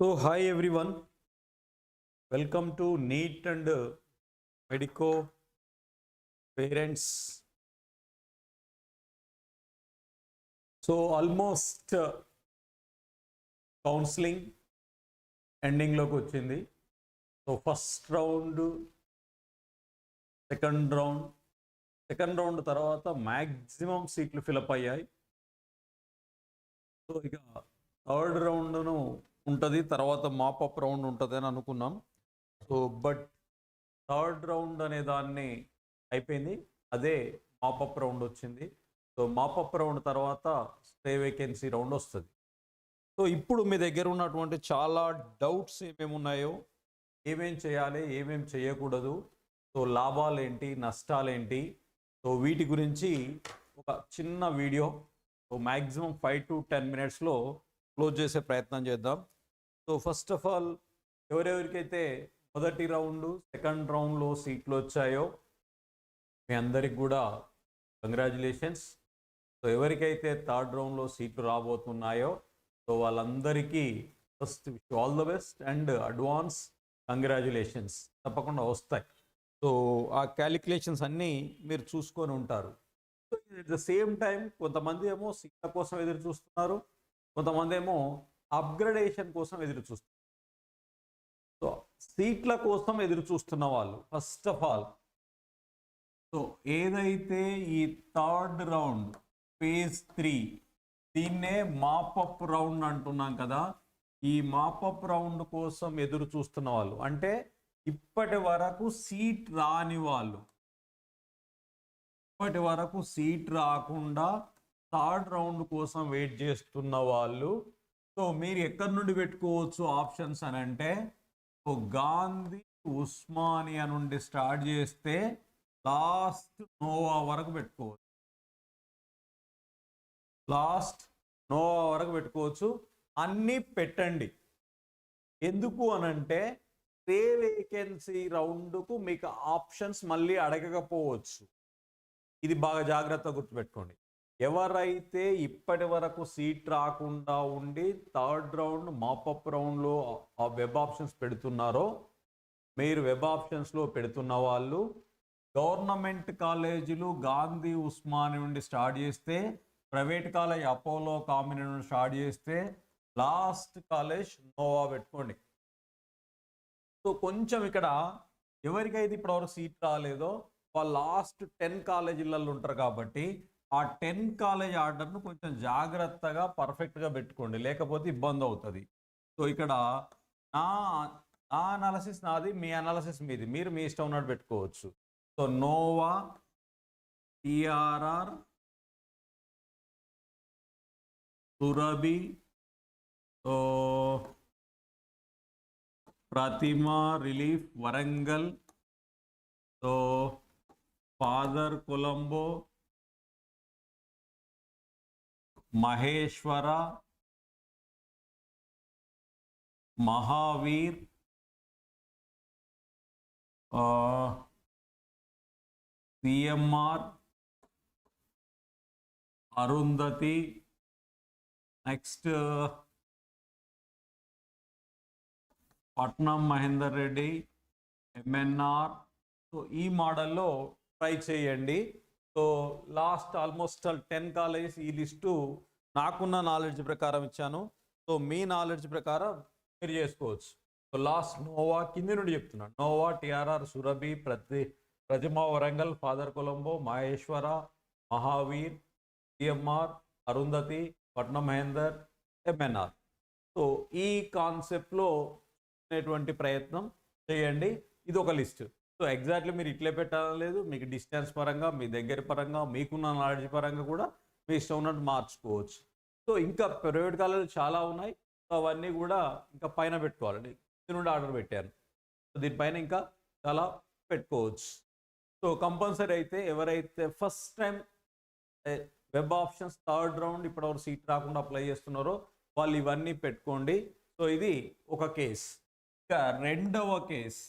So hi everyone welcome to NEET and medico parents so almost counselling ఎండింగ్లోకి వచ్చింది. So first round second round second round తర్వాత maximum సీట్లు fill up అయ్యాయి. So ఇక third రౌండ్ను ఉంటుంది తర్వాత మాపప్ రౌండ్ ఉంటుంది అని అనుకున్నాం. సో బట్ థర్డ్ రౌండ్ అనే దాన్ని అయిపోయింది. అదే మాపప్ రౌండ్ వచ్చింది. సో మాపప్ రౌండ్ తర్వాత స్టే వేకెన్సీ రౌండ్ వస్తుంది. సో ఇప్పుడు మీ దగ్గర ఉన్నటువంటి చాలా డౌట్స్ ఏమేమి ఉన్నాయో ఏమేం చేయాలి ఏమేం చేయకూడదు సో లాభాలు ఏంటి నష్టాలు ఏంటి సో వీటి గురించి ఒక చిన్న video so maximum five to ten మినిట్స్లో క్లోజ్ చేసే ప్రయత్నం చేద్దాం. సో ఫస్ట్ ఆఫ్ ఆల్ ఎవరెవరికైతే మొదటి రౌండ్ సెకండ్ రౌండ్లో సీట్లు వచ్చాయో మీ అందరికి కూడా కంగ్రాచులేషన్స్. సో ఎవరికైతే థర్డ్ రౌండ్లో సీట్లు రాబోతున్నాయో సో వాళ్ళందరికీ first wish all the best and advance congratulations. తప్పకుండా వస్తాయి. సో ఆ క్యాలిక్యులేషన్స్ అన్నీ మీరు చూసుకొని ఉంటారు. So at the same time కొంతమంది ఏమో సీట్ల కోసం ఎదురు చూస్తున్నారు కొంతమంది ఏమో అప్గ్రేడేషన్ కోసం ఎదురు చూస్తున్నారు సో సీట్ల కోసం ఎదురు చూస్తున్న వాళ్ళు ఫస్ట్ ఆఫ్ ఆల్ సో ఏదైతే ఈ థర్డ్ రౌండ్ ఫేజ్ త్రీ దీన్నే మాపప్ రౌండ్ అంటున్నాం కదా ఈ మాపప్ రౌండ్ కోసం ఎదురు చూస్తున్న వాళ్ళు అంటే ఇప్పటి వరకు సీట్ రాని వాళ్ళు. ఇప్పటి వరకు సీట్ రాకుండా థర్డ్ రౌండ్ కోసం వెయిట్ చేస్తున్న వాళ్ళు సో మీరు ఎక్కడి నుండి పెట్టుకోవచ్చు ఆప్షన్స్ అని అంటే సో గాంధీ ఉస్మానియా నుండి స్టార్ట్ చేస్తే లాస్ట్ నోవా వరకు పెట్టుకోవచ్చు. లాస్ట్ నోవా వరకు పెట్టుకోవచ్చు. అన్నీ పెట్టండి. ఎందుకు అనంటే స్టే వేకెన్సీ రౌండ్కు మీకు ఆప్షన్స్ మళ్ళీ అడగకపోవచ్చు. ఇది బాగా జాగ్రత్తగా గుర్తుపెట్టుకోండి. ఎవరైతే ఇప్పటి వరకు సీట్ రాకుండా ఉండి థర్డ్ రౌండ్ మాపప్ రౌండ్లో ఆ వెబ్ ఆప్షన్స్ పెడుతున్నారో మీరు వెబ్ ఆప్షన్స్లో పెడుతున్న వాళ్ళు గవర్నమెంట్ కాలేజీలు గాంధీ ఉస్మాని నుండి స్టార్ట్ చేస్తే ప్రైవేట్ కాలేజ్ అపోలో కామినీ నుండి స్టార్ట్ చేస్తే లాస్ట్ కాలేజ్ నోవా పెట్టుకోండి. సో కొంచెం ఇక్కడ ఎవరికైతే ఇప్పటివరకు సీట్ రాలేదో వాళ్ళు లాస్ట్ టెన్ కాలేజీలలో ఉంటారు కాబట్టి ఆ టెన్ కాలేజ్ ఆర్డర్ను కొంచెం జాగ్రత్తగా పర్ఫెక్ట్గా పెట్టుకోండి. లేకపోతే ఇబ్బంది అవుతుంది. సో ఇక్కడ నా నా అనాలసిస్ నాది మీ అనాలసిస్ మీది. మీరు మీ ఇష్టం ఉన్నట్టు పెట్టుకోవచ్చు. So Nova TRR Surabhi so Pratima relief Warangal so father Colombo Maheshwara Mahavir CMR Arundhati next Patnam Mahender Reddy MNR. So ఈ మోడల్లో ట్రై చేయండి. So last almost ten colleges ఈ లిస్టు నాకున్న నాలెడ్జ్ ప్రకారం ఇచ్చాను. సో మీ నాలెడ్జ్ ప్రకారం మీరు చేసుకోవచ్చు. సో లాస్ట్ నోవా కింది నుండి చెప్తున్నాను. నోవా టిఆర్ఆర్ సురభి ప్రతి Pratima Warangal father Colombo Maheshwara Mahavir CMR Arundhati Patnam Mahender MNR so ఈ కాన్సెప్ట్లో అనేటువంటి ప్రయత్నం చేయండి. ఇది ఒక లిస్ట్ సో ఎగ్జాక్ట్లీ మీరు ఇట్లే పెట్టాలని లేదు. మీకు డిస్టెన్స్ పరంగా మీ దగ్గర పరంగా మీకున్న నాలెడ్జ్ పరంగా కూడా మీ ఇష్టం ఉన్నట్టు మార్చుకోవచ్చు. సో ఇంకా ప్రైవేట్ కాలేజీలు చాలా ఉన్నాయి. సో అవన్నీ కూడా ఇంకా పైన పెట్టుకోవాలండి. దీని నుండి ఆర్డర్ పెట్టాను. సో దీనిపైన ఇంకా చాలా పెట్టుకోవచ్చు. సో కంపల్సరీ అయితే ఎవరైతే first time web options third round ఇప్పుడు ఎవరు సీట్ రాకుండా అప్లై చేస్తున్నారో వాళ్ళు ఇవన్నీ పెట్టుకోండి. సో ఇది ఒక కేస్. ఇంకా రెండవ కేస్.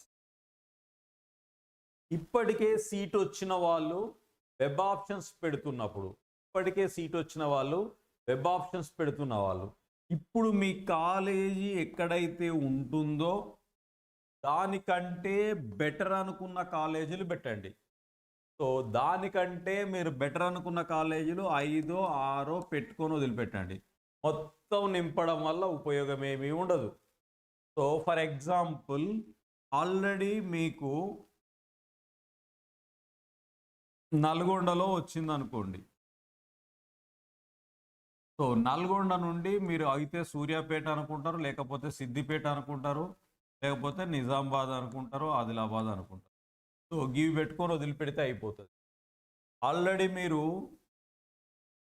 ఇప్పటికే సీట్ వచ్చిన వాళ్ళు వెబ్ ఆప్షన్స్ పెడుతున్నప్పుడు ఇప్పటికే సీట్ వచ్చిన వాళ్ళు వెబ్ ఆప్షన్స్ పెడుతున్న వాళ్ళు ఇప్పుడు మీ కాలేజీ ఎక్కడైతే ఉంటుందో దానికంటే బెటర్ అనుకున్న కాలేజీలు పెట్టండి. సో దానికంటే మీరు బెటర్ అనుకున్న కాలేజీలు ఐదో ఆరో పెట్టుకొని వదిలిపెట్టండి. మొత్తం నింపడం వల్ల ఉపయోగం ఏమీ ఉండదు. సో ఫర్ ఎగ్జాంపుల్ ఆల్రెడీ మీకు నల్గొండలో వచ్చింది అనుకోండి సో నల్గొండ నుండి మీరు అయితే సూర్యాపేట అనుకుంటారు లేకపోతే సిద్దిపేట అనుకుంటారు లేకపోతే నిజామాబాద్ అనుకుంటారు ఆదిలాబాద్ అనుకుంటారు. సో గివి పెట్టుకొని వదిలిపెడితే అయిపోతుంది. ఆల్రెడీ మీరు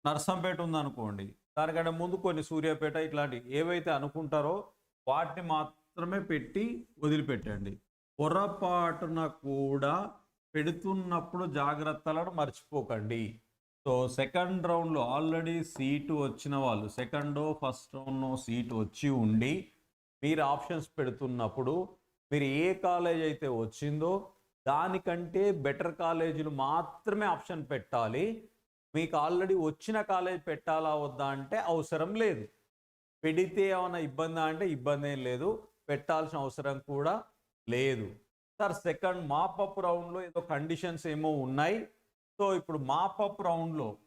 నర్సంపేట ఉందనుకోండి దానికంటే ముందు కొన్ని సూర్యాపేట ఇట్లాంటి ఏవైతే అనుకుంటారో వాటిని మాత్రమే పెట్టి వదిలిపెట్టండి. పొరపాటున కూడా పెడుతున్నప్పుడు జాగ్రత్తలను మర్చిపోకండి. సో సెకండ్ రౌండ్లో ఆల్రెడీ సీటు వచ్చిన వాళ్ళు సెకండ్ ఫస్ట్ రౌండ్లో సీటు వచ్చి ఉండి మీరు ఆప్షన్స్ పెడుతున్నప్పుడు మీరు ఏ కాలేజ్ అయితే వచ్చిందో దానికంటే బెటర్ కాలేజీలు మాత్రమే ఆప్షన్ పెట్టాలి. మీకు ఆల్రెడీ వచ్చిన కాలేజ్ పెట్టాలా వద్దా అంటే అవసరం లేదు. పెడితే ఏమైనా ఇబ్బంది అంటే ఇబ్బంది ఏం లేదు. పెట్టాల్సిన అవసరం కూడా లేదు. సార్ సెకండ్ మాపప్ రౌండ్లో ఏదో కండిషన్స్ ఏమో ఉన్నాయి. సో ఇప్పుడు మాపప్ రౌండ్లో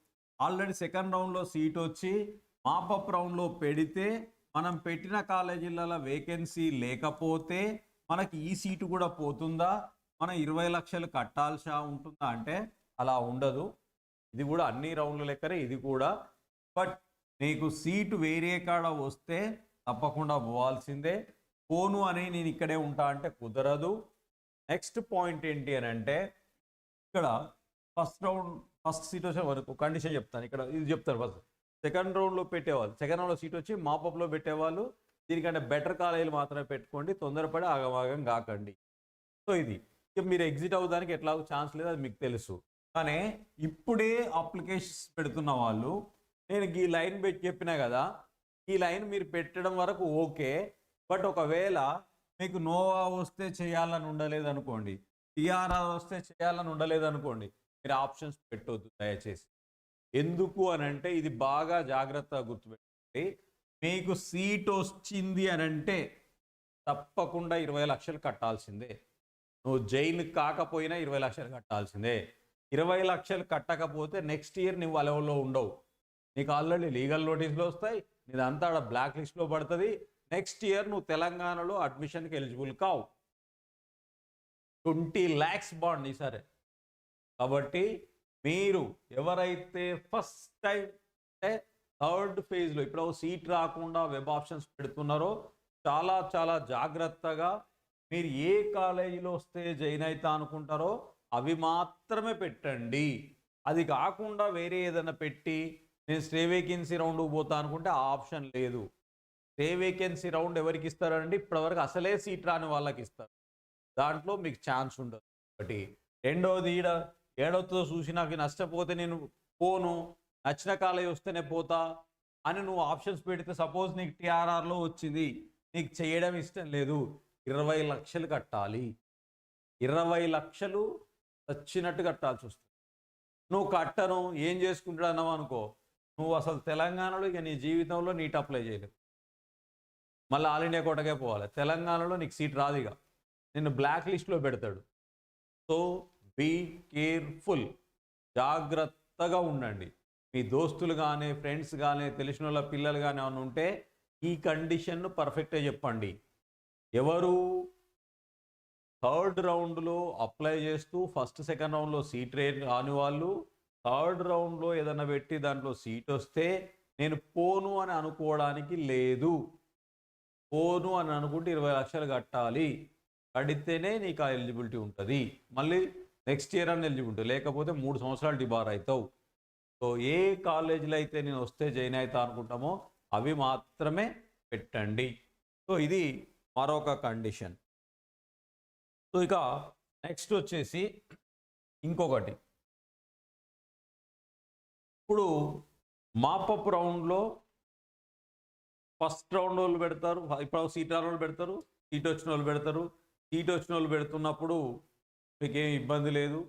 ఆల్రెడీ సెకండ్ రౌండ్లో సీట్ వచ్చి మాపప్ రౌండ్లో పెడితే మనం పెట్టిన కాలేజీలలో వేకెన్సీ లేకపోతే మనకి ఈ సీటు కూడా పోతుందా? మనం ఇరవై లక్షలు కట్టాల్సి ఉంటుందా? అంటే అలా ఉండదు. ఇది కూడా అన్ని రౌండ్ల లెక్కనే ఇది కూడా. బట్ నీకు సీటు వేరే కాడ వస్తే తప్పకుండా పోవాల్సిందే. పోను అని నేను ఇక్కడే ఉంటా అంటే కుదరదు. నెక్స్ట్ పాయింట్ ఏంటి అని అంటే ఇక్కడ ఫస్ట్ రౌండ్ ఫస్ట్ సీట్ వచ్చే వరకు కండిషన్ చెప్తాను. ఇక్కడ ఇది చెప్తారు ఫస్ట్ సెకండ్ రౌండ్లో పెట్టేవాళ్ళు. సెకండ్ రౌండ్లో సీట్ వచ్చి మాపప్లో పెట్టేవాళ్ళు. దీనికంటే బెటర్ కాలేజీలు మాత్రమే పెట్టుకోండి. తొందరపడి ఆగమాగం కాకండి. సో ఇది. ఇక మీరు ఎగ్జిట్ అవ్వడానికి ఎట్లా ఛాన్స్ లేదు అది మీకు తెలుసు. కానీ ఇప్పుడే అప్లికేషన్స్ పెడుతున్న వాళ్ళు నేను ఈ లైన్ పెట్టి చెప్పినా కదా ఈ లైన్ మీరు పెట్టడం వరకు ఓకే. బట్ ఒకవేళ మీకు నోవా వస్తే చేయాలని ఉండలేదు అనుకోండి వస్తే చేయాలని ఉండలేదు అనుకోండి మీరు ఆప్షన్స్ పెట్టొద్దు దయచేసి. ఎందుకు అని అంటే ఇది బాగా జాగ్రత్తగా గుర్తుపెట్టండి మీకు సీట్ వచ్చింది అని అంటే తప్పకుండా ఇరవై లక్షలు కట్టాల్సిందే. నువ్వు జైలు కాకపోయినా ఇరవై లక్షలు కట్టాల్సిందే. ఇరవై లక్షలు కట్టకపోతే నెక్స్ట్ ఇయర్ నువ్వు అలవలో ఉండవు. నీకు ఆల్రెడీ లీగల్ నోటీసులు వస్తాయి నీదంతా ఆడ బ్లాక్ లిస్ట్లో పడుతుంది. నెక్స్ట్ ఇయర్ నువ్వు తెలంగాణలో అడ్మిషన్కి ఎలిజిబుల్ కావు. ట్వంటీ ల్యాక్స్ బాండ్ ఈసారి. కాబట్టి మీరు ఎవరైతే ఫస్ట్ టైం అంటే థర్డ్ ఫేజ్లో ఇప్పుడు సీట్ రాకుండా వెబ్ ఆప్షన్స్ పెడుతున్నారో చాలా చాలా జాగ్రత్తగా మీరు ఏ కాలేజీలో వస్తే జాయిన్ అవుతా అనుకుంటారో అవి మాత్రమే పెట్టండి. అది కాకుండా వేరే ఏదైనా పెట్టి నేను స్టే వేకెన్సీ రౌండ్కి పోతా అనుకుంటే ఆ ఆప్షన్ లేదు. స్టే వేకెన్సీ రౌండ్ ఎవరికి ఇస్తారండి? ఇప్పటివరకు అసలే సీట్ రాని వాళ్ళకి ఇస్తారు. దాంట్లో మీకు ఛాన్స్ ఉండదు. ఒకటి రెండవది ఈడ ఏడవతో చూసి నాకు నష్టపోతే నేను పోను నచ్చిన కాలేజ్ వస్తేనే పోతా అని నువ్వు ఆప్షన్స్ పెడితే సపోజ్ నీకు టీఆర్ఆర్లో వచ్చింది నీకు చేయడం ఇష్టం లేదు ఇరవై లక్షలు కట్టాలి. ఇరవై లక్షలు వచ్చినట్టు కట్టాల్సి వస్తుంది. నువ్వు కట్టను ఏం చేసుకుంటాడు అన్నావు అనుకో నువ్వు అసలు తెలంగాణలో ఇక నీ జీవితంలో నీట్ అప్లై చేయలేవు. మళ్ళీ ఆల్ ఇండియా కోటకే పోవాలి. తెలంగాణలో నీకు సీట్ రాదు ఇక. నిన్ను బ్లాక్ లిస్ట్లో పెడతాడు. So be careful. జాగ్రత్తగా ఉండండి. మీ దోస్తులు కానీ ఫ్రెండ్స్ కానీ తెలిసిన వాళ్ళ పిల్లలు కానీ ఏమైనా ఉంటే ఈ కండిషన్ను పర్ఫెక్ట్గా చెప్పండి. ఎవరు థర్డ్ రౌండ్లో అప్లై చేస్తూ ఫస్ట్ సెకండ్ రౌండ్లో సీట్ రేట్ రాని వాళ్ళు థర్డ్ రౌండ్లో ఏదైనా పెట్టి దాంట్లో సీట్ వస్తే నేను పోను అని అనుకోవడానికి లేదు. పోను అని అనుకుంటే ఇరవై లక్షలు కట్టాలి. కడితేనే నీకు ఆ ఎలిజిబిలిటీ ఉంటుంది. మళ్ళీ నెక్స్ట్ ఇయర్ అని ఎలిజిబిలిటీ లేకపోతే మూడు సంవత్సరాలు డిబార్ అవుతావు సో ఏ కాలేజీలో అయితే నేను వస్తే జాయిన్ అవుతా అనుకుంటామో అవి మాత్రమే పెట్టండి. సో ఇది మరొక కండిషన్. సో ఇక నెక్స్ట్ వచ్చేసి ఇంకొకటి. ఇప్పుడు మాపప్ రౌండ్లో ఫస్ట్ రౌండ్ వాళ్ళు పెడతారు ఇప్పుడు సీట్ రాని వాళ్ళు పెడతారు సీట్ వచ్చిన వాళ్ళు పెడతారు. సీట్ వచ్చిన వాళ్ళు పెడుతున్నప్పుడు మీకు ఇబ్బంది లేదు.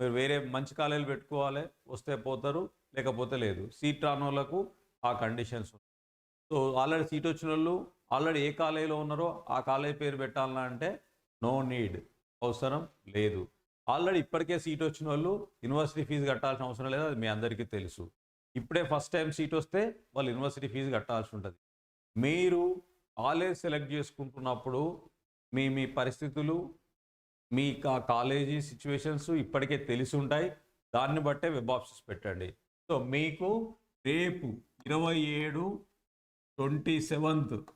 మీరు వేరే మంచి కాలేజీలు పెట్టుకోవాలి వస్తే పోతారు లేకపోతే లేదు. సీట్ రాని వాళ్ళకు ఆ కండిషన్స్ సో ఆల్రెడీ సీట్ వచ్చిన వాళ్ళు ఆల్రెడీ ఏ కాలేజీలో ఉన్నారో ఆ కాలేజీ పేరు పెట్టాలన్నా అంటే నో నీడ్ అవసరం లేదు. ఆల్రెడీ ఇప్పటికే సీట్ వచ్చిన వాళ్ళు యూనివర్సిటీ ఫీజు కట్టాల్సిన అవసరం లేదు అది మీ అందరికీ తెలుసు. ఇప్పుడే ఫస్ట్ టైం సీట్ వస్తే వాళ్ళు యూనివర్సిటీ ఫీజు కట్టాల్సి ఉంటుంది. మీరు కాలేజ్ సెలెక్ట్ చేసుకుంటున్నప్పుడు మీ మీ పరిస్థితులు మీ కాలేజీ సిచ్యువేషన్స్ ఇప్పటికే తెలిసి ఉంటాయి. దాన్ని బట్టే వెబ్ ఆప్షన్స్ పెట్టండి. సో మీకు రేపు ఇరవై ఏడు ట్వంటీ సెవెంత్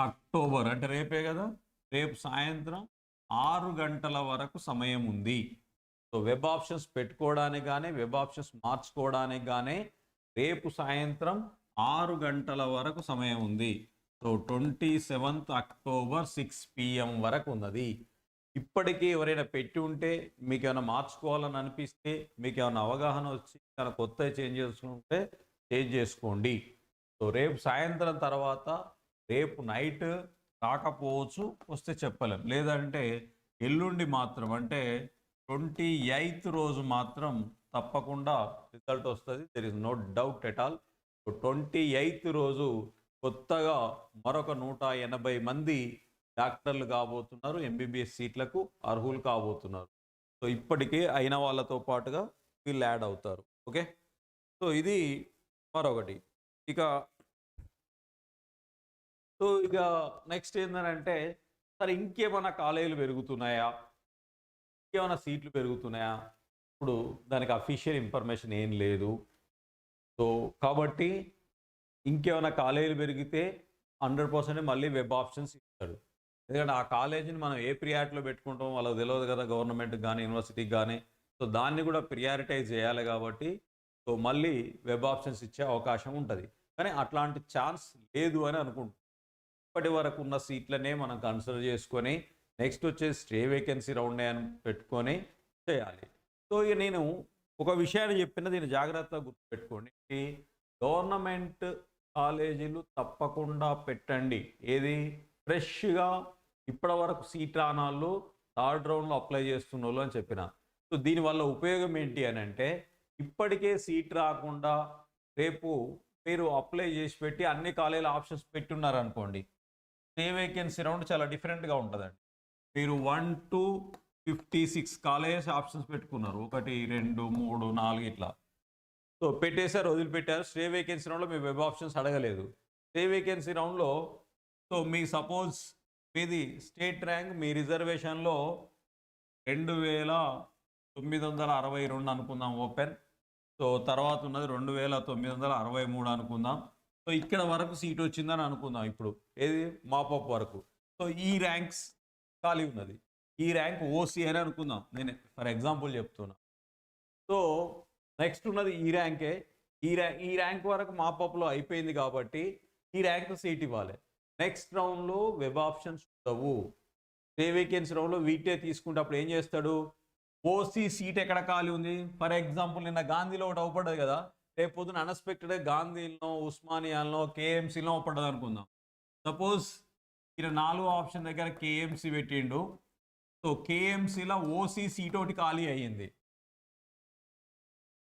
అక్టోబర్ అంటే రేపే కదా? రేపు సాయంత్రం ఆరు గంటల వరకు సమయం ఉంది. సో వెబ్ ఆప్షన్స్ పెట్టుకోవడానికి కానీ వెబ్ ఆప్షన్స్ మార్చుకోవడానికి కానీ రేపు సాయంత్రం ఆరు గంటల వరకు సమయం ఉంది. So twenty seventh October six PM వరకు ఉన్నది. ఇప్పటికీ ఎవరైనా పెట్టి ఉంటే మీకు ఏమైనా మార్చుకోవాలని అనిపిస్తే మీకు ఏమైనా అవగాహన వచ్చి ఏమైనా కొత్త చేంజ్ చేసుకుంటే చేంజ్ చేసుకోండి. సో రేపు సాయంత్రం తర్వాత రేపు నైట్ రాకపోవచ్చు వస్తే చెప్పలేం. లేదంటే ఎల్లుండి మాత్రం అంటే ట్వంటీ ఎయిత్ రోజు మాత్రం తప్పకుండా రిజల్ట్ వస్తుంది. There is no doubt at all twenty eighth రోజు కొత్తగా మరొక నూట ఎనభై మంది డాక్టర్లు కాబోతున్నారు ఎంబీబీఎస్ సీట్లకు అర్హులు కాబోతున్నారు. సో ఇప్పటికే అయిన వాళ్ళతో పాటుగా వీళ్ళు యాడ్ అవుతారు. ఓకే? సో ఇది మరొకటి. ఇక సో ఇక నెక్స్ట్ ఏంటంటే సరే ఇంకేమైనా కాలేజీలు పెరుగుతున్నాయా? ఇంకేమైనా సీట్లు పెరుగుతున్నాయా? ఇప్పుడు దానికి అఫీషియల్ ఇన్ఫర్మేషన్ ఏం లేదు. సో కాబట్టి ఇంకేమైనా కాలేజీలు పెరిగితే హండ్రెడ్ పర్సెంట్ మళ్ళీ వెబ్ ఆప్షన్స్ ఇస్తాడు ఎందుకంటే ఆ కాలేజీని మనం ఏ ప్రియారిటీలో పెట్టుకుంటాం వాళ్ళకి తెలియదు కదా గవర్నమెంట్కి కానీ యూనివర్సిటీకి కానీ. సో దాన్ని కూడా ప్రియారిటైజ్ చేయాలి కాబట్టి సో మళ్ళీ వెబ్ ఆప్షన్స్ ఇచ్చే అవకాశం ఉంటుంది. కానీ అట్లాంటి ఛాన్స్ లేదు అని అనుకుంటున్నాం. ఇప్పటి వరకు ఉన్న సీట్లనే మనం కన్సిడర్ చేసుకొని నెక్స్ట్ వచ్చే స్టే వేకెన్సీ రౌండ్ అని పెట్టుకొని చేయాలి. సో ఇక నేను ఒక విషయాన్ని చెప్పిన దీన్ని జాగ్రత్తగా గుర్తుపెట్టుకోండి. గవర్నమెంట్ కాలేజీలు తప్పకుండా పెట్టండి. ఏది? ఫ్రెష్గా ఇప్పటి వరకు సీట్ రానాళ్ళు థర్డ్ రౌండ్లో అప్లై చేస్తున్న వాళ్ళు అని చెప్పిన. సో దీనివల్ల ఉపయోగం ఏంటి అని అంటే ఇప్పటికే సీట్ రాకుండా రేపు మీరు అప్లై చేసి పెట్టి అన్ని కాలేజీల ఆప్షన్స్ పెట్టున్నారనుకోండి ఏ వేకెన్సీ రౌండ్ చాలా డిఫరెంట్గా ఉంటుందండి. మీరు one two fifty six colleges options పెట్టుకున్నారు. ఒకటి రెండు మూడు నాలుగు ఇట్లా. సో పెట్టేశారు వదిలిపెట్టారు. స్టే వేకెన్సీ రౌండ్లో మీ వెబ్ ఆప్షన్స్ అడగలేదు. స్టే వేకెన్సీ రౌండ్లో సో మీ సపోజ్ మీది స్టేట్ ర్యాంక్ మీ రిజర్వేషన్లో రెండు వేల తొమ్మిది వందల అరవై రెండు అనుకుందాం ఓపెన్ సో తర్వాత ఉన్నది రెండు వేల తొమ్మిది వందల అరవై మూడు అనుకుందాం. సో ఇక్కడ వరకు సీట్ వచ్చిందని అనుకుందాం ఇప్పుడు. ఏది? మాపప్ వరకు. సో ఈ ర్యాంక్స్ ఖాళీ ఉన్నది. ఈ ర్యాంక్ ఓసీ అని అనుకుందాం. నేను ఫర్ ఎగ్జాంపుల్ చెప్తున్నా. సో నెక్స్ట్ ఉన్నది ఈ ర్యాంకే. ఈ ర్యాంక్ ఈ ర్యాంక్ వరకు మాపప్లో అయిపోయింది కాబట్టి ఈ ర్యాంక్ సీట్ ఇవ్వాలి. నెక్స్ట్ రౌండ్లో వెబ్ ఆప్షన్స్ ఉండవు. స్టే వేకెన్సీ రౌండ్లో వీటే తీసుకుంటే అప్పుడు ఏం చేస్తాడు? ఓసీ సీట్ ఎక్కడ ఖాళీ ఉంది? ఫర్ ఎగ్జాంపుల్ నిన్న గాంధీలో ఒకటి అవపడ్డది కదా. రేపు పొద్దున అన్ఎక్స్పెక్టెడ్గా గాంధీలో ఉస్మానియాలో కేఎంసీలో అవపడ్డది అనుకుందాం. సపోజ్ ఇక్కడ నాలుగో ఆప్షన్ దగ్గర కేఎంసీ పెట్టిండు. సో కేఎంసీలో ఓసీ సీట్ ఒకటి ఖాళీ అయ్యింది.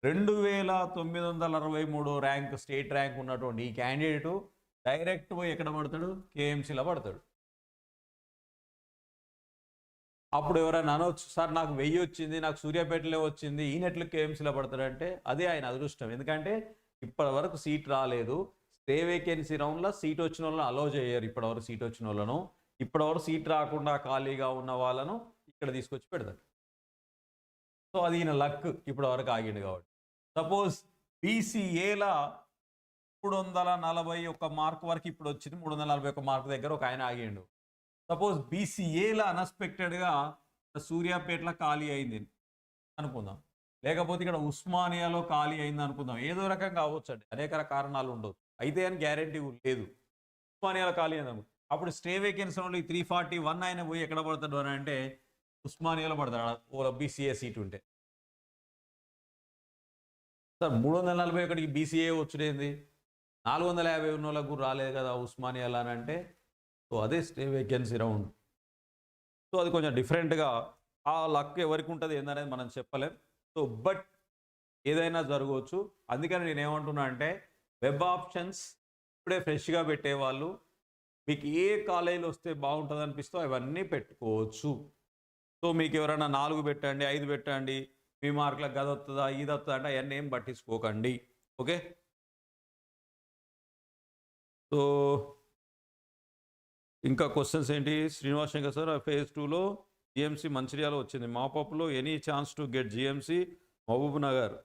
రెండు వేల తొమ్మిది వందల అరవై మూడు ర్యాంక్ స్టేట్ ర్యాంక్ ఉన్నటువంటి ఈ క్యాండిడేటు డైరెక్ట్ పోయి ఎక్కడ పడతాడు? కేఎంసీలో పడతాడు. అప్పుడు ఎవరైనా అనవచ్చు సార్ నాకు వెయ్యి వచ్చింది నాకు సూర్యాపేటలో వచ్చింది ఈయనట్లు కేఎంసీలో పడతాడంటే అదే ఆయన అదృష్టం. ఎందుకంటే ఇప్పటి వరకు సీట్ రాలేదు. స్టే వేకెన్సీ రౌండ్లో సీట్ వచ్చిన వాళ్ళని అలో చేయరు ఇప్పటివరకు సీట్ వచ్చిన వాళ్ళను ఇప్పటివరకు సీట్ రాకుండా ఖాళీగా ఉన్న వాళ్ళను ఇక్కడ తీసుకొచ్చి పెడతాడు. సో అది ఈయన లక్ ఇప్పటి వరకు ఆగిండు కాబట్టి. సపోజ్ బీసీఏలా మూడు వందల నలభై ఒక మార్క్ వరకు ఇప్పుడు వచ్చింది మూడు వందల నలభై ఒక్క మార్క్ దగ్గర ఒక ఆయన ఆగిండు. సపోజ్ బీసీఏలా అన్ఎక్స్పెక్టెడ్గా సూర్యాపేటలో ఖాళీ అయింది అనుకుందాం. లేకపోతే ఇక్కడ ఉస్మానియాలో ఖాళీ అయింది అనుకుందాం. ఏదో రకంగా అవ్వచ్చు అండి. అనేక కారణాలు ఉండవు అయితే అని గ్యారంటీ లేదు. ఉస్మానియాలో ఖాళీ అయింది అనుకో. అప్పుడు stay vacancy only three forty one ఆయన పోయి ఎక్కడ పడతాడు అని అంటే ఉస్మానియాలో పడతాడు. ఓ బీసీఏ సీట్ ఉంటే. సార్ మూడు వందల నలభై ఒకటికి బీసీఏ వచ్చుడేంది నాలుగు వందల యాభై ఉన్న వాళ్ళకు రాలేదు కదా ఉస్మానియాలో అని అంటే సో అదే స్టే వేకెన్సీ రౌండ్ సో అది కొంచెం డిఫరెంట్గా ఆ లక్ ఎవరికి ఉంటుంది ఏందనేది మనం చెప్పలేం. సో బట్ ఏదైనా జరగవచ్చు. అందుకని నేను ఏమంటున్నా అంటే వెబ్ ఆప్షన్స్ ఇప్పుడే ఫ్రెష్గా పెట్టేవాళ్ళు. మీకు ఏ కాలేజీలు వస్తే బాగుంటుంది అనిపిస్తే అవన్నీ పెట్టుకోవచ్చు. సో మీకు ఎవరైనా నాలుగు పెట్టండి ఐదు పెట్టండి మీ మార్కులకు గది వస్తుందా ఇది వస్తుందా అంటే అవన్నీ ఏం పట్టించుకోకండి. ఓకే? సో ఇంకా క్వశ్చన్స్ ఏంటి? శ్రీనివాస్ శంకర్ సార్ ఫేజ్ టూలో జిఎంసీ మంచిర్యాల వచ్చింది. మాపప్లో any chance to get GMC? Mahbub Nagar.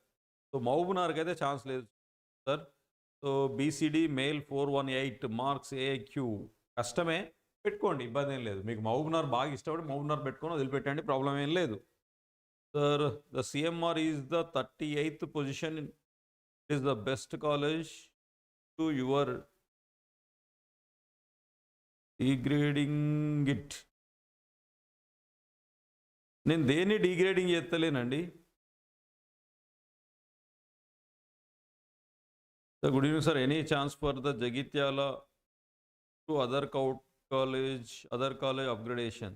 So Mahbub నగర్కి అయితే ఛాన్స్ లేదు sir. So BCD male four one eight marks AQ కష్టమే. పెట్టుకోండి ఇబ్బంది ఏం లేదు. మీకు మహబూబ్నగర్ బాగా ఇష్టపడి మహబూబ్నగర్ పెట్టుకొని వదిలిపెట్టండి ప్రాబ్లం ఏం లేదు. Sir the CMR is the thirty eighth position is the best college to your degrading it నేను దేన్ని degrading చేస్తలేనండి. Good evening sir any chance for the Jagtial to other court college other college upgradation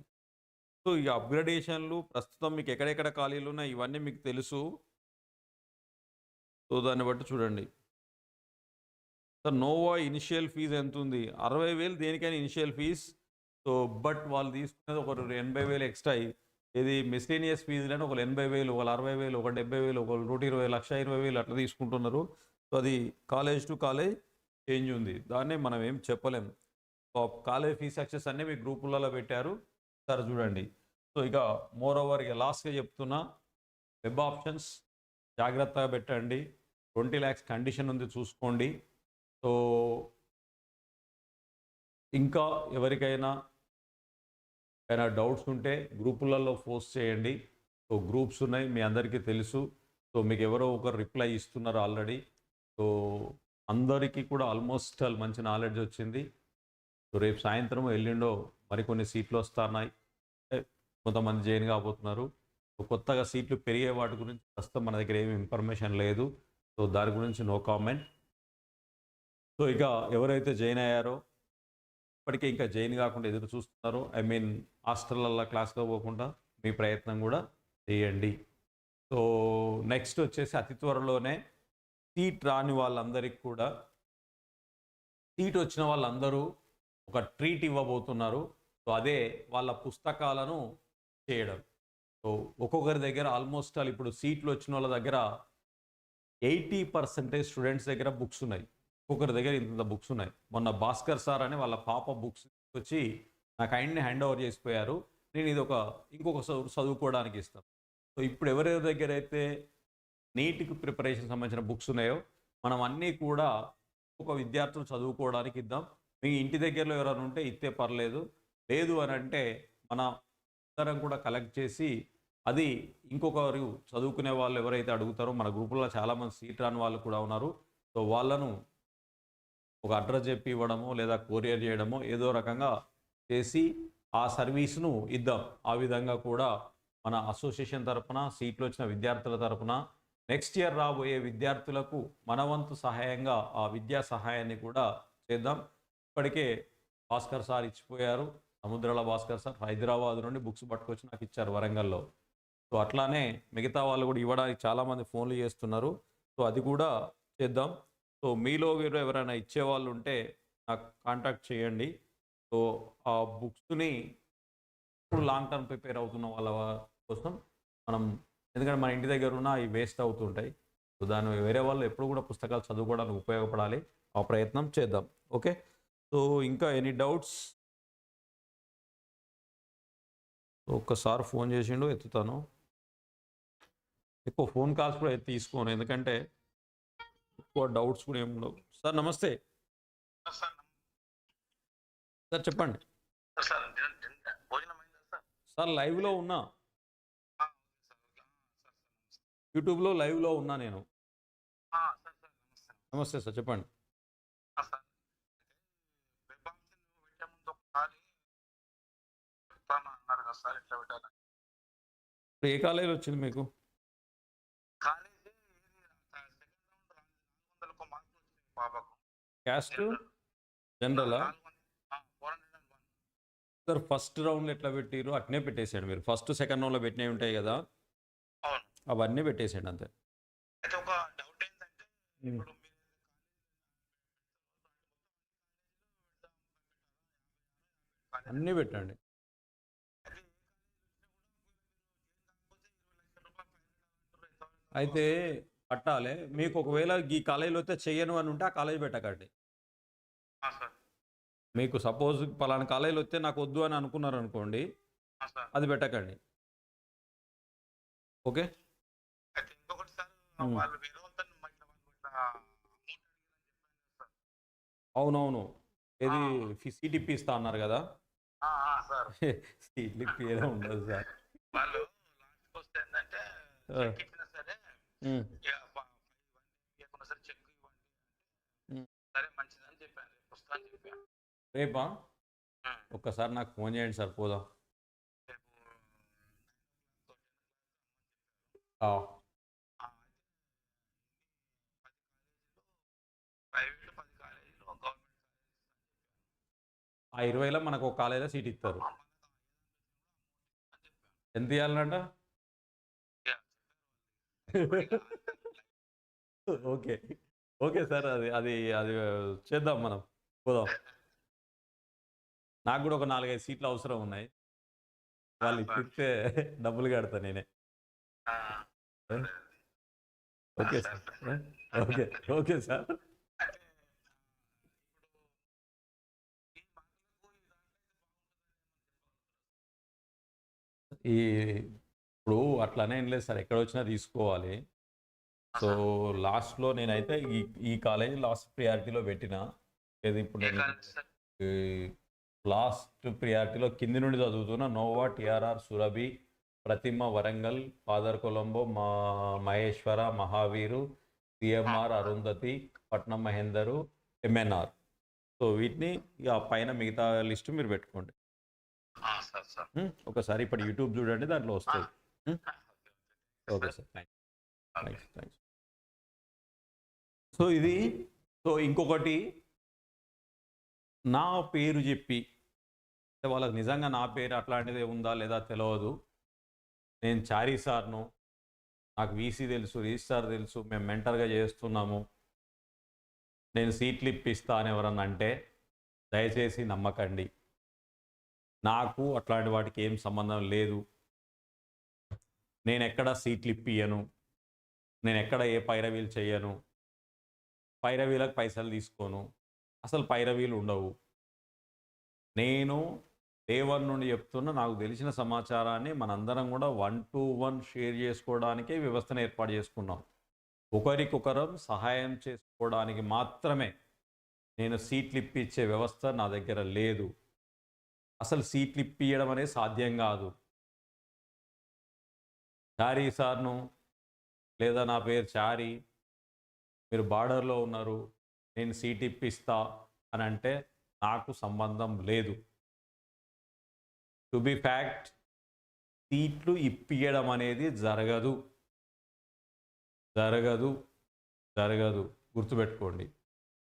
so ఈ అప్గ్రేడేషన్లు ప్రస్తుతం మీకు ఎక్కడెక్కడ ఖాళీలు ఉన్నాయి ఇవన్నీ మీకు తెలుసు. సో దాన్ని బట్టి చూడండి. సార్ నోవా ఇనిషియల్ ఫీజు ఎంత ఉంది అరవై వేలు దేనికైనా ఇనిషియల్ ఫీజ్ సో బట్ వాళ్ళు తీసుకునేది ఒక ఎనభై వేలు ఎక్స్ట్రా ఇది మిస్లీనియస్ ఫీజులని ఒక ఎనభై వేలు ఒక అరవై వేలు ఒక డెబ్బై వేలు ఒక నూట ఇరవై లక్ష ఇరవై వేలు అట్లా తీసుకుంటున్నారు. సో అది కాలేజ్ టు కాలేజ్ చేంజ్ ఉంది. దాన్నే మనం ఏం చెప్పలేం. కాలేజ్ ఫీ సెక్షన్స్ అన్నీ మీ గ్రూపులలో పెట్టారు. సార్ చూడండి. సో ఇక మోర్ ఓవర్ ఇక లాస్ట్గా చెప్తున్నా వెబ్ ఆప్షన్స్ జాగ్రత్తగా పెట్టండి. ట్వంటీ ల్యాక్స్ కండిషన్ ఉంది చూసుకోండి. సో ఇంకా ఎవరికైనా ఏమైనా డౌట్స్ ఉంటే గ్రూపులలో పోస్ట్ చేయండి. సో గ్రూప్స్ ఉన్నాయి మీ అందరికీ తెలుసు. సో మీకు ఎవరో ఒకరు రిప్లై ఇస్తున్నారు ఆల్రెడీ సో అందరికీ కూడా ఆల్మోస్ట్ మంచి నాలెడ్జ్ వచ్చింది. సో రేపు సాయంత్రం ఎల్లుండో మరికొన్ని సీట్లు వస్తున్నాయి. కొంతమంది జాయిన్ కాబోతున్నారు. కొత్తగా సీట్లు పెరిగే వాటి గురించి ప్రస్తుతం మన దగ్గర ఏమి ఇన్ఫర్మేషన్ లేదు. సో దాని గురించి నో కామెంట్. సో ఇక ఎవరైతే జాయిన్ అయ్యారో ఇప్పటికే ఇంకా జాయిన్ కాకుండా ఎదురు చూస్తున్నారో. ఐ మీన్ హాస్టల్లల్లో క్లాస్లో పోకుండా మీ ప్రయత్నం కూడా చేయండి. సో నెక్స్ట్ వచ్చేసి అతి త్వరలోనే సీట్ రాని వాళ్ళందరికీ కూడా సీట్ వచ్చిన వాళ్ళందరూ ఒక ట్రీట్ ఇవ్వబోతున్నారు. సో అదే వాళ్ళ పుస్తకాలను చేయడం. సో ఒక్కొక్కరి దగ్గర ఆల్మోస్ట్ ఆల్ ఇప్పుడు సీట్లు వచ్చిన వాళ్ళ దగ్గర ఎయిటీ పర్సెంటేజ్ స్టూడెంట్స్ దగ్గర బుక్స్ ఉన్నాయి. ఒక్కొక్కరి దగ్గర ఇంత బుక్స్ ఉన్నాయి. మొన్న భాస్కర్ సార్ అని వాళ్ళ పాప బుక్స్ వచ్చి నాకు ఆయన్ని హ్యాండ్ ఓవర్ చేసిపోయారు. నేను ఇది ఒక ఇంకొక చదువు- చదువుకోవడానికి ఇస్తాను. సో ఇప్పుడు ఎవరెవరి దగ్గర అయితే నీట్కి ప్రిపరేషన్ సంబంధించిన బుక్స్ ఉన్నాయో మనం అన్నీ కూడా ఒక విద్యార్థులు చదువుకోవడానికి ఇద్దాం. మీ ఇంటి దగ్గరలో ఎవరైనా ఉంటే ఇస్తే పర్లేదు. లేదు అని అంటే మన అందరం కూడా కలెక్ట్ చేసి అది ఇంకొకరు చదువుకునే వాళ్ళు ఎవరైతే అడుగుతారో మన గ్రూపులో చాలామంది సీట్ రాని వాళ్ళు కూడా ఉన్నారు. సో వాళ్ళను ఒక అడ్రస్ చెప్పి ఇవ్వడమో లేదా కొరియర్ చేయడమో ఏదో రకంగా చేసి ఆ సర్వీస్ను ఇద్దాం. ఆ విధంగా కూడా మన అసోసియేషన్ తరపున సీట్లు వచ్చిన విద్యార్థుల తరపున నెక్స్ట్ ఇయర్ రాబోయే విద్యార్థులకు మనవంతు సహాయంగా ఆ విద్యా సహాయాన్ని కూడా చేద్దాం. ఇప్పటికే భాస్కర్ సార్ ఇచ్చిపోయారు. సముద్రాల భాస్కర్ సార్ హైదరాబాద్ నుండి బుక్స్ పట్టుకొచ్చి నాకు ఇచ్చారు వరంగల్లో. సో అట్లానే మిగతా వాళ్ళు కూడా ఇవ్వడానికి చాలామంది ఫోన్లు చేస్తున్నారు. సో అది కూడా చేద్దాం. సో మీలో మీరు ఎవరైనా ఇచ్చేవాళ్ళు ఉంటే నాకు కాంటాక్ట్ చేయండి. సో ఆ బుక్స్ని ఇప్పుడు లాంగ్ టర్మ్ ప్రిపేర్ అవుతున్న వాళ్ళ కోసం మనం ఎందుకంటే మన ఇంటి దగ్గర ఉన్న అవి వేస్ట్ అవుతుంటాయి. సో దాన్ని వేరే వాళ్ళు ఎప్పుడు కూడా పుస్తకాలు చదువుకోవడానికి ఉపయోగపడాలి. ఆ ప్రయత్నం చేద్దాం. ఓకే? సో ఇంకా ఎనీ డౌట్స్? ఒక్కసారి ఫోన్ చేసిండు ఎత్తుతాను. ఎక్కువ ఫోన్ కాల్స్ కూడా ఎత్తి తీసుకోను. ఎందుకంటే ఎక్కువ డౌట్స్ కూడా ఏమి ఉండవు. సార్ నమస్తే. సార్ చెప్పండి. సార్ లైవ్లో ఉన్నా? యూట్యూబ్లో లైవ్లో ఉన్నా నేను. నమస్తే సార్ చెప్పండి. సార్ ఏ కాలేజీలో వచ్చింది మీకు? సార్ ఫస్ట్ రౌండ్ ఎట్లా పెట్టిరు అట్నే పెట్టేసాడు మీరు. ఫస్ట్ సెకండ్ రౌండ్లో పెట్టినవి ఉంటాయి కదా? అవన్నీ పెట్టేసాడు అంతే. అన్నీ పెట్టండి. అయితే పట్టాలి. మీకు ఒకవేళ ఈ కాలేజీలో వస్తే చెయ్యను అని ఉంటే ఆ కాలేజ్ పెట్టకండి. మీకు సపోజ్ పలానా కాలేజీలో వస్తే నాకు వద్దు అని అనుకున్నారు అనుకోండి అది పెట్టకండి. ఓకే? అయితే అవునవును. ఇది ఆ. సిటిపి ఇస్తా అన్నారు కదా? సిటిపి ఏదో ఉండదు సార్. వాళ్ళు లాస్ట్కి వస్తే ఏంటంటే సరే చెక్ ఇవ్వండి మంచిదని చెప్పాను రేపు వస్తా అని చెప్పాను రేపా. ఒక్కసారి నాకు ఫోన్ చేయండి సార్ పోదాం ఆ, ఇరవైలో మనకు ఒక కాలేజీలో సీట్ ఇస్తారు ఎంత ఇవ్వాలన్నట ఓకే. ఓకే సార్ అది అది అది చేద్దాం మనం. పోదాం. నాకు కూడా ఒక నాలుగైదు సీట్లు అవసరం ఉన్నాయి. వాళ్ళు ఇప్పిస్తే డబ్బులు కడతా నేనే. Okay sir. Okay okay sir. ఈ ఇప్పుడు అట్లానే ఏం లేదు సార్. ఎక్కడ వచ్చినా తీసుకోవాలి. సో లాస్ట్లో నేనైతే ఈ ఈ కాలేజ్ లాస్ట్ ప్రియారిటీలో పెట్టిన. ఏది ఇప్పుడు లాస్ట్ ప్రియారిటీలో కింది నుండి చదువుతున్న Nova TRR Surabhi Pratima Warangal father Colombo మా మహేశ్వర మహావీరు సిఎంఆర్ అరుంధతి పట్నం మహేందరు ఎంఎన్ఆర్. సో వీటిని ఇక పైన మిగతా లిస్ట్ మీరు పెట్టుకోండి? ఒకసారి ఇప్పుడు యూట్యూబ్ చూడండి దాంట్లో వస్తుంది okay sir thanks thanks so ఇది సో ఇంకొకటి నా పేరు చెప్పి వాళ్ళకి నిజంగా నా పేరు అట్లాంటిది ఉందా లేదా తెలియదు నేను చారీ సార్ను నాకు వీసీ తెలుసు రిజిస్టార్ తెలుసు మేము మెంటర్గా చేస్తున్నాము. నేను సీట్లు ఇప్పిస్తా అని ఎవరన్నా అంటే దయచేసి నమ్మకండి. నాకు అట్లాంటి వాటికి ఏం సంబంధం లేదు. నేను ఎక్కడ సీట్లు ఇప్పియను నేను ఎక్కడ ఏ పైరవీలు చేయను పైరవీలకు పైసలు తీసుకోను. అసలు పైరవీలు ఉండవు. నేను దేవర్ నుండి చెప్తున్న నాకు తెలిసిన సమాచారాన్ని మనందరం కూడా వన్ టు వన్ షేర్ చేసుకోవడానికే వ్యవస్థను ఏర్పాటు చేసుకున్నాం. ఒకరికొకరం సహాయం చేసుకోవడానికి మాత్రమే నేను సీట్లు ఇప్పించే వ్యవస్థ నా దగ్గర లేదు. అసలు సీట్లు ఇప్పియడం అనేది సాధ్యం కాదు. చారీ సార్ను లేదా నా పేరు చారీ మీరు బార్డర్లో ఉన్నారు నేను సీట్ ఇప్పిస్తా అని అంటే నాకు సంబంధం లేదు. టు బి ఫ్యాక్ట్ సీట్లు ఇప్పియడం అనేది జరగదు. జరగదు జరగదు. గుర్తుపెట్టుకోండి.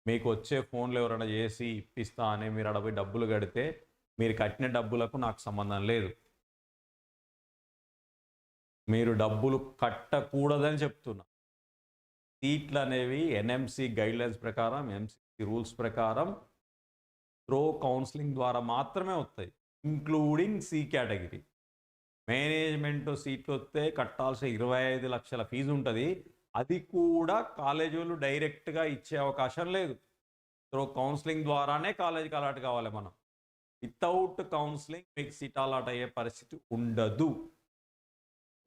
మీకు వచ్చే ఫోన్లు ఎవరైనా చేసి ఇప్పిస్తా అని మీరు అడవి డబ్బులు కడితే మీరు కట్టిన డబ్బులకు నాకు సంబంధం లేదు. మీరు డబ్బులు కట్టకూడదని చెప్తున్నా. సీట్లు అనేవి ఎన్ఎంసి గైడ్లైన్స్ ప్రకారం ఎంసీ రూల్స్ ప్రకారం త్రో కౌన్సిలింగ్ ద్వారా మాత్రమే వస్తాయి ఇంక్లూడింగ్ సి కేటగిరీ. మేనేజ్మెంట్ సీట్లు వస్తే కట్టాల్సిన ఇరవై ఐదు లక్షల ఫీజు ఉంటుంది. అది కూడా కాలేజీ వాళ్ళు డైరెక్ట్గా ఇచ్చే అవకాశం లేదు. త్రో కౌన్సిలింగ్ ద్వారానే కాలేజీకి అలాట్ కావాలి మనం. వితౌట్ కౌన్సిలింగ్ మీకు సీట్ అలాట్ అయ్యే పరిస్థితి ఉండదు.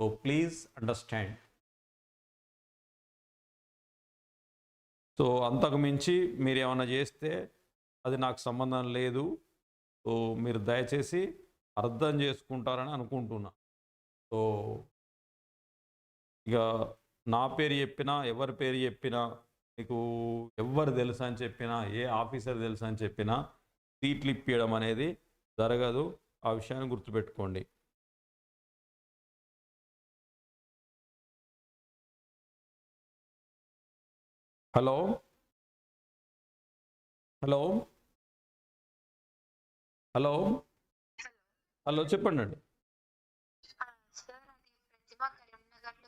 సో ప్లీజ్ అండర్స్టాండ్ సో అంతకు మించి మీరు ఏమైనా చేస్తే అది నాకు సంబంధం లేదు. సో మీరు దయచేసి అర్థం చేసుకుంటారని అనుకుంటున్నా. సో ఇక నా పేరు చెప్పినా ఎవరి పేరు చెప్పినా మీకు ఎవరు తెలుసు అని చెప్పినా ఏ ఆఫీసర్ తెలుసు అని చెప్పినా సీట్లు ఇప్పించడం అనేది జరగదు. ఆ విషయాన్ని గుర్తుపెట్టుకోండి. హలో? హలో? హలో? హలో చెప్పండి అండి.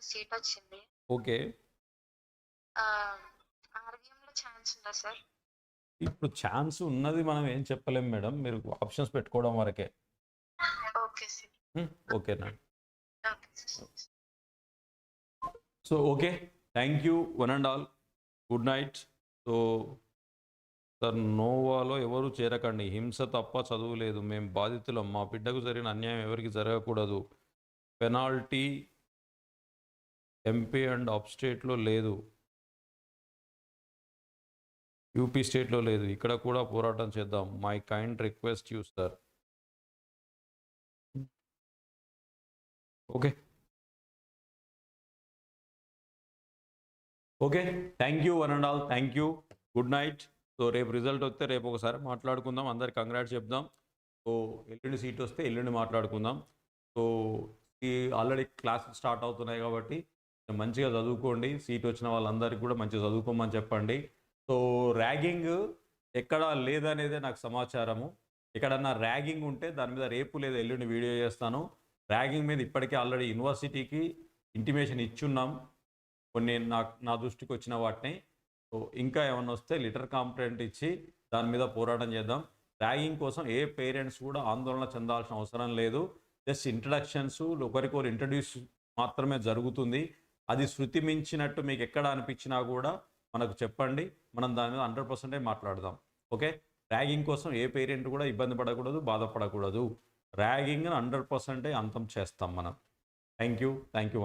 సీట్ వచ్చింది. ఓకే. ఇప్పుడు ఛాన్స్ ఉన్నది మనం ఏం చెప్పలేం మేడం. మీరు ఆప్షన్స్ పెట్టుకోవడం వరకే. ఓకేనా so okay. Thank you one and all. Good night. So sir నోవాలో ఎవరు చేరకండి. హింస తప్ప చదువు లేదు. మేము బాధితులం. మా బిడ్డకు జరిగిన అన్యాయం ఎవరికి జరగకూడదు. పెనాల్టీ ఎంపీ అండ్ అప్ స్టేట్లో లేదు. యూపీ స్టేట్లో లేదు. ఇక్కడ కూడా పోరాటం చేద్దాం. My kind request you sir. Okay. Okay thank you one and all thank you good night so రేపు రిజల్ట్ వస్తే రేపు ఒకసారి మాట్లాడుకుందాం. అందరికి కంగ్రాట్స్ చెప్దాం. సో ఎల్లుండి సీట్ వస్తే ఎల్లుండి మాట్లాడుకుందాం. సో ఈ ఆల్రెడీ క్లాసెస్ స్టార్ట్ అవుతున్నాయి కాబట్టి మంచిగా చదువుకోండి. సీట్ వచ్చిన వాళ్ళందరికీ కూడా మంచిగా చదువుకోమని చెప్పండి. సో ర్యాగింగ్ ఎక్కడా లేదనేదే నాకు సమాచారము. ఎక్కడన్నా ర్యాగింగ్ ఉంటే దాని మీద రేపు లేదా ఎల్లుండి వీడియో చేస్తాను. ర్యాగింగ్ మీద ఇప్పటికే ఆల్రెడీ యూనివర్సిటీకి ఇంటిమేషన్ ఇచ్చున్నాం. కొన్ని నాకు నా దృష్టికి వచ్చిన వాటిని. ఇంకా ఏమైనా వస్తే లిటర్ కాంప్లైంట్ ఇచ్చి దాని మీద పోరాటం చేద్దాం. ర్యాగింగ్ కోసం ఏ పేరెంట్స్ కూడా ఆందోళన చెందాల్సిన అవసరం లేదు. జస్ట్ ఇంట్రడక్షన్స్ ఒకరికొకరు ఇంట్రడ్యూస్ మాత్రమే జరుగుతుంది. అది శృతి మించినట్టు మీకు ఎక్కడ అనిపించినా కూడా మనకు చెప్పండి. మనం దాని మీద హండ్రెడ్ పర్సెంటే మాట్లాడదాం. ఓకే? ర్యాగింగ్ కోసం ఏ పేరెంట్ కూడా ఇబ్బంది పడకూడదు బాధపడకూడదు. ర్యాగింగ్ హండ్రెడ్ పర్సెంటే అంతం చేస్తాం మనం. Thank you. Thank you.